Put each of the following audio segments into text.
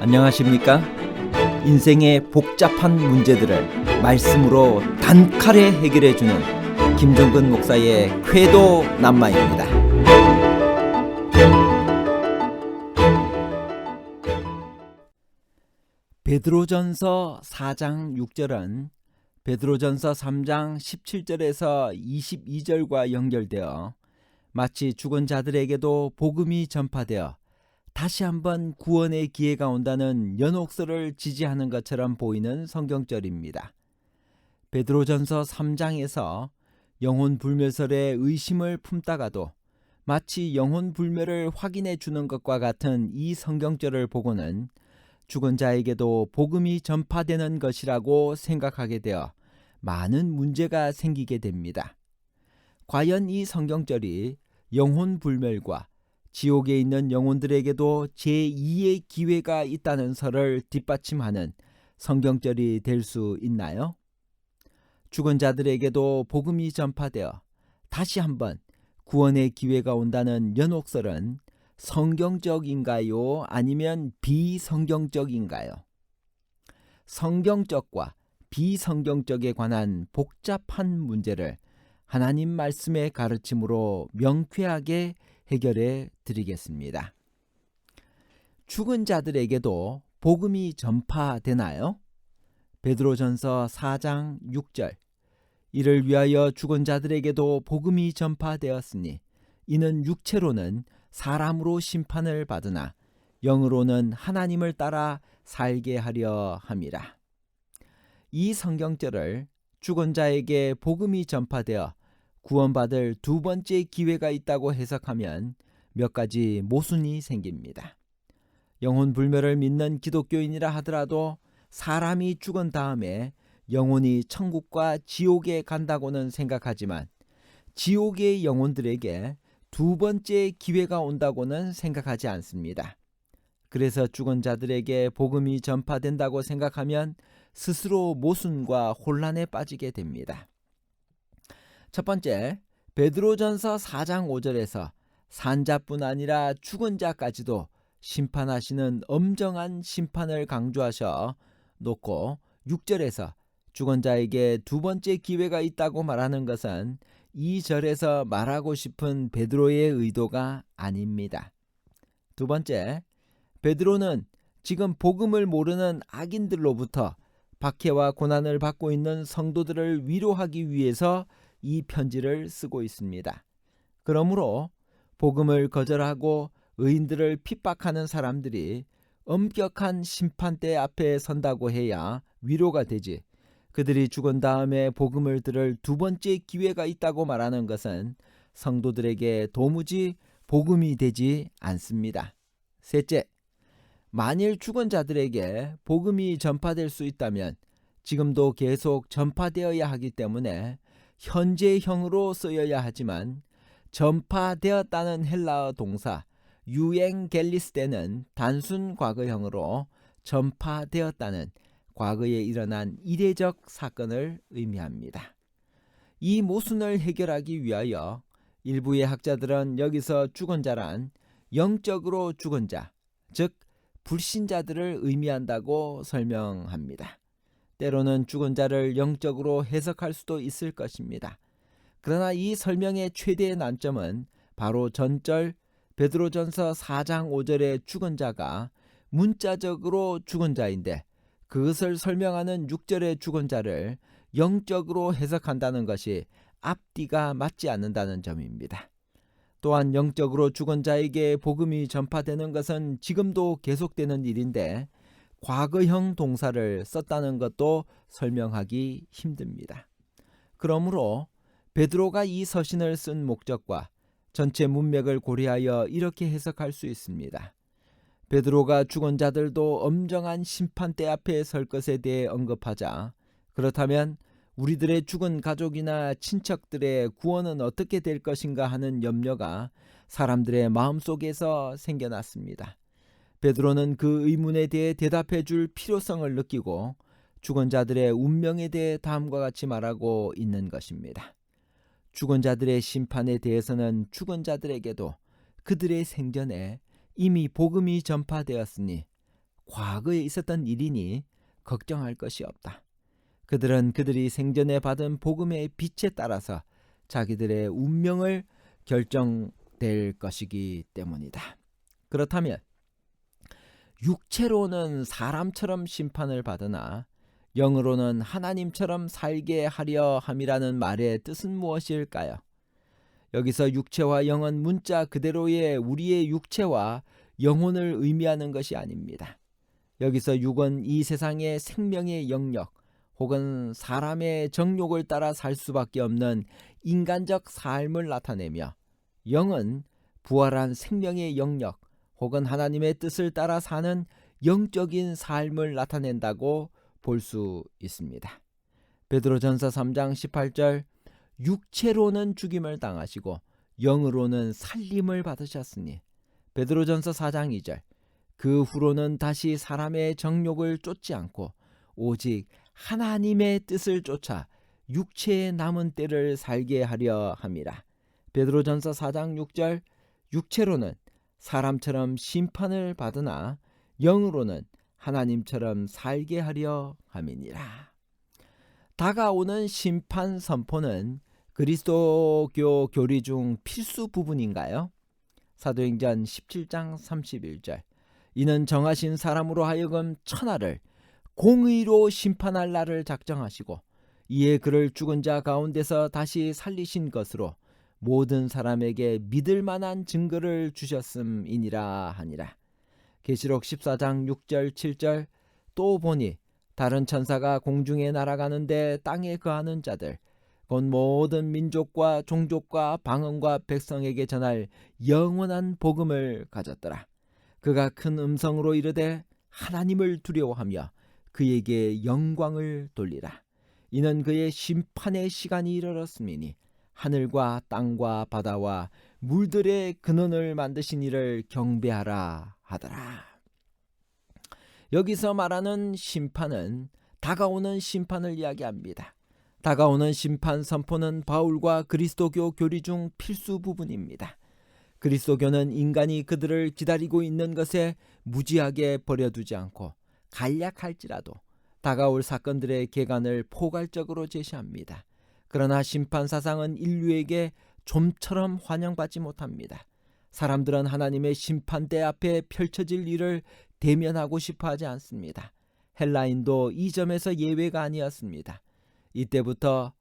안녕하십니까? 인생의 복잡한 문제들을 말씀으로 단칼에 해결해 주는 김종근 목사의 쾌도 남마입니다. 베드로전서 4장 6절은 베드로전서 3장 17절에서 22절과 연결되어 마치 죽은 자들에게도 복음이 전파되어 다시 한번 구원의 기회가 온다는 연옥서를 지지하는 것처럼 보이는 성경절입니다. 베드로전서 3장에서 영혼 불멸설에 의심을 품다가도 마치 영혼 불멸을 확인해 주는 것과 같은 이 성경절을 보고는 죽은 자에게도 복음이 전파되는 것이라고 생각하게 되어 많은 문제가 생기게 됩니다. 과연 이 성경절이 영혼 불멸과 지옥에 있는 영혼들에게도 제2의 기회가 있다는 설을 뒷받침하는 성경절이 될 수 있나요? 죽은 자들에게도 복음이 전파되어 다시 한번 구원의 기회가 온다는 연옥설은 성경적인가요? 아니면 비성경적인가요? 성경적과 비성경적에 관한 복잡한 문제를 하나님 말씀의 가르침으로 명쾌하게 해결해 드리겠습니다. 죽은 자들에게도 복음이 전파되나요? 베드로전서 4장 6절 이를 위하여 죽은 자들에게도 복음이 전파되었으니 이는 육체로는 사람으로 심판을 받으나 영으로는 하나님을 따라 살게 하려 함이라. 이 성경절을 죽은 자에게 복음이 전파되어 구원받을 두 번째 기회가 있다고 해석하면 몇 가지 모순이 생깁니다. 영혼 불멸을 믿는 기독교인이라 하더라도 사람이 죽은 다음에 영혼이 천국과 지옥에 간다고는 생각하지만 지옥의 영혼들에게 두 번째 기회가 온다고는 생각하지 않습니다. 그래서 죽은 자들에게 복음이 전파된다고 생각하면 스스로 모순과 혼란에 빠지게 됩니다. 첫 번째, 베드로전서 4장 5절에서 산자뿐 아니라 죽은 자까지도 심판하시는 엄정한 심판을 강조하셔 놓고 6절에서 죽은 자에게 두 번째 기회가 있다고 말하는 것은 이 절에서 말하고 싶은 베드로의 의도가 아닙니다. 두 번째, 베드로는 지금 복음을 모르는 악인들로부터 박해와 고난을 받고 있는 성도들을 위로하기 위해서 이 편지를 쓰고 있습니다. 그러므로 복음을 거절하고 의인들을 핍박하는 사람들이 엄격한 심판대 앞에 선다고 해야 위로가 되지. 그들이 죽은 다음에 복음을 들을 두 번째 기회가 있다고 말하는 것은 성도들에게 도무지 복음이 되지 않습니다. 셋째, 만일 죽은 자들에게 복음이 전파될 수 있다면 지금도 계속 전파되어야 하기 때문에 현재형으로 쓰여야 하지만 전파되었다는 헬라어 동사 유행 갤리스 때는 단순 과거형으로 전파되었다는 과거에 일어난 이례적 사건을 의미합니다. 이 모순을 해결하기 위하여 일부의 학자들은 여기서 죽은 자란 영적으로 죽은 자, 즉 불신자들을 의미한다고 설명합니다. 때로는 죽은 자를 영적으로 해석할 수도 있을 것입니다. 그러나 이 설명의 최대의 난점은 바로 전절 베드로전서 4장 5절의 죽은 자가 문자적으로 죽은 자인데 그것을 설명하는 6절의 죽은 자를 영적으로 해석한다는 것이 앞뒤가 맞지 않는다는 점입니다. 또한 영적으로 죽은 자에게 복음이 전파되는 것은 지금도 계속되는 일인데 과거형 동사를 썼다는 것도 설명하기 힘듭니다. 그러므로 베드로가 이 서신을 쓴 목적과 전체 문맥을 고려하여 이렇게 해석할 수 있습니다. 베드로가 죽은 자들도 엄정한 심판대 앞에 설 것에 대해 언급하자 그렇다면 우리들의 죽은 가족이나 친척들의 구원은 어떻게 될 것인가 하는 염려가 사람들의 마음속에서 생겨났습니다. 베드로는 그 의문에 대해 대답해 줄 필요성을 느끼고 죽은 자들의 운명에 대해 다음과 같이 말하고 있는 것입니다. 죽은 자들의 심판에 대해서는 죽은 자들에게도 그들의 생전에 이미 복음이 전파되었으니 과거에 있었던 일이니 걱정할 것이 없다. 그들은 그들이 생전에 받은 복음의 빛에 따라서 자기들의 운명을 결정될 것이기 때문이다. 그렇다면 육체로는 사람처럼 심판을 받으나 영으로는 하나님처럼 살게 하려 함이라는 말의 뜻은 무엇일까요? 여기서 육체와 영은 문자 그대로의 우리의 육체와 영혼을 의미하는 것이 아닙니다. 여기서 육은 이 세상의 생명의 영역 혹은 사람의 정욕을 따라 살 수밖에 없는 인간적 삶을 나타내며 영은 부활한 생명의 영역 혹은 하나님의 뜻을 따라 사는 영적인 삶을 나타낸다고 볼 수 있습니다. 베드로전서 3장 18절 육체로는 죽임을 당하시고 영으로는 살림을 받으셨으니 베드로전서 4장 2절 그 후로는 다시 사람의 정욕을 쫓지 않고 오직 하나님의 뜻을 쫓아 육체의 남은 때를 살게 하려 함이라. 베드로전서 4장 6절 육체로는 사람처럼 심판을 받으나 영으로는 하나님처럼 살게 하려 함이니라. 다가오는 심판 선포는 그리스도교 교리 중 필수 부분인가요? 사도행전 17장 31절 이는 정하신 사람으로 하여금 천하를 공의로 심판할 날을 작정하시고 이에 그를 죽은 자 가운데서 다시 살리신 것으로 모든 사람에게 믿을 만한 증거를 주셨음이니라 하니라. 계시록 14장 6절 7절 또 보니 다른 천사가 공중에 날아가는데 땅에 거하는 자들 곧 모든 민족과 종족과 방언과 백성에게 전할 영원한 복음을 가졌더라. 그가 큰 음성으로 이르되 하나님을 두려워하며 그에게 영광을 돌리라. 이는 그의 심판의 시간이 이르렀음이니 하늘과 땅과 바다와 물들의 근원을 만드신 이를 경배하라 하더라. 여기서 말하는 심판은 다가오는 심판을 이야기합니다. 다가오는 심판 선포는 바울과 그리스도교 교리 중 필수 부분입니다. 그리스도교는 인간이 그들을 기다리고 있는 것에 무지하게 버려두지 않고 간략할지라도 다가올 사건들의 개관을 포괄적으로 제시합니다. 그러나 심판 사상은 인류에게 좀처럼 환영받지 못합니다. 사람들은 하나님의 심판대 앞에 펼쳐질 일을 대면하고 싶어 하지 않습니다. 헬라인도 이 점에서 예외가 아니었습니다. 이때부터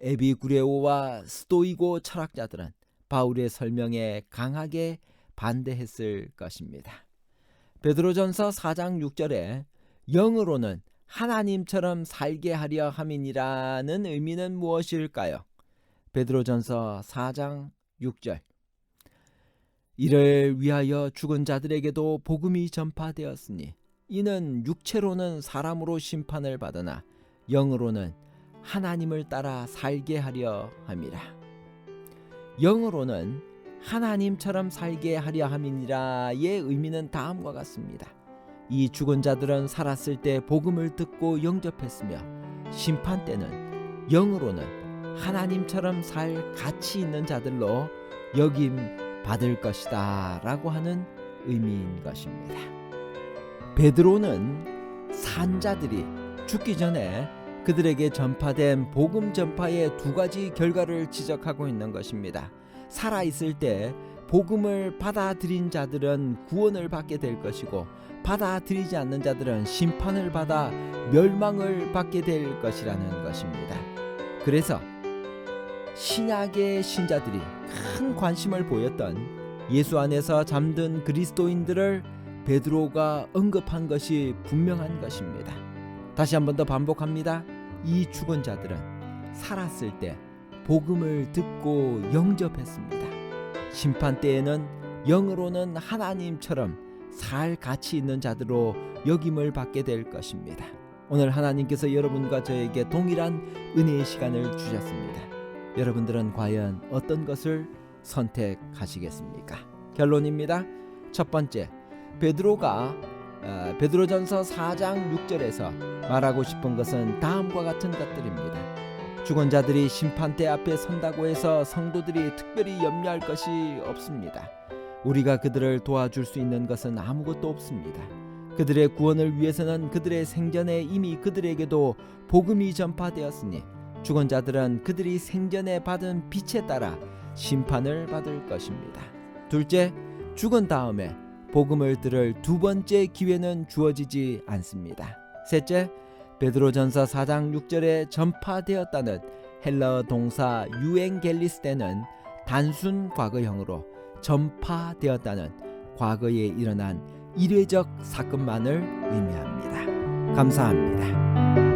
에비구레오와 스토이고 철학자들은 바울의 설명에 강하게 반대했을 것입니다. 베드로전서 4장 6절에 영으로는 하나님처럼 살게 하려 함이니라는 의미는 무엇일까요? 베드로전서 4장 6절 이를 위하여 죽은 자들에게도 복음이 전파되었으니 이는 육체로는 사람으로 심판을 받으나 영으로는 하나님을 따라 살게 하려 함이라. 영으로는 하나님처럼 살게 하려 함이니라의 의미는 다음과 같습니다. 이 죽은 자들은 살았을 때 복음을 듣고 영접했으며 심판 때는 영으로는 하나님처럼 살 가치 있는 자들로 여김 받을 것이다 라고 하는 의미인 것입니다. 베드로는 산자들이 죽기 전에 그들에게 전파된 복음 전파의 두 가지 결과를 지적하고 있는 것입니다. 살아 있을 때 복음을 받아들인 자들은 구원을 받게 될 것이고 받아들이지 않는 자들은 심판을 받아 멸망을 받게 될 것이라는 것입니다. 그래서 신약의 신자들이 큰 관심을 보였던 예수 안에서 잠든 그리스도인들을 베드로가 언급한 것이 분명한 것입니다. 다시 한 번 더 반복합니다. 이 죽은 자들은 살았을 때 복음을 듣고 영접했습니다. 심판 때에는 영으로는 하나님처럼 살 가치 있는 자들로 여김을 받게 될 것입니다. 오늘 하나님께서 여러분과 저에게 동일한 은혜의 시간을 주셨습니다. 여러분들은 과연 어떤 것을 선택하시겠습니까? 결론입니다. 첫 번째, 베드로가 어, 베드로전서 4장 6절에서 말하고 싶은 것은 다음과 같은 것들입니다. 죽은 자들이 심판대 앞에 선다고 해서 성도들이 특별히 염려할 것이 없습니다. 우리가 그들을 도와줄 수 있는 것은 아무것도 없습니다. 그들의 구원을 위해서는 그들의 생전에 이미 그들에게도 복음이 전파되었으니 죽은 자들은 그들이 생전에 받은 빛에 따라 심판을 받을 것입니다. 둘째, 죽은 다음에 복음을 들을 두 번째 기회는 주어지지 않습니다. 셋째, 베드로전서 4장 6절에 전파되었다는 헬러 동사 유엔겔리스 때는 단순 과거형으로 전파되었다는 과거에 일어난 이례적 사건만을 의미합니다. 감사합니다.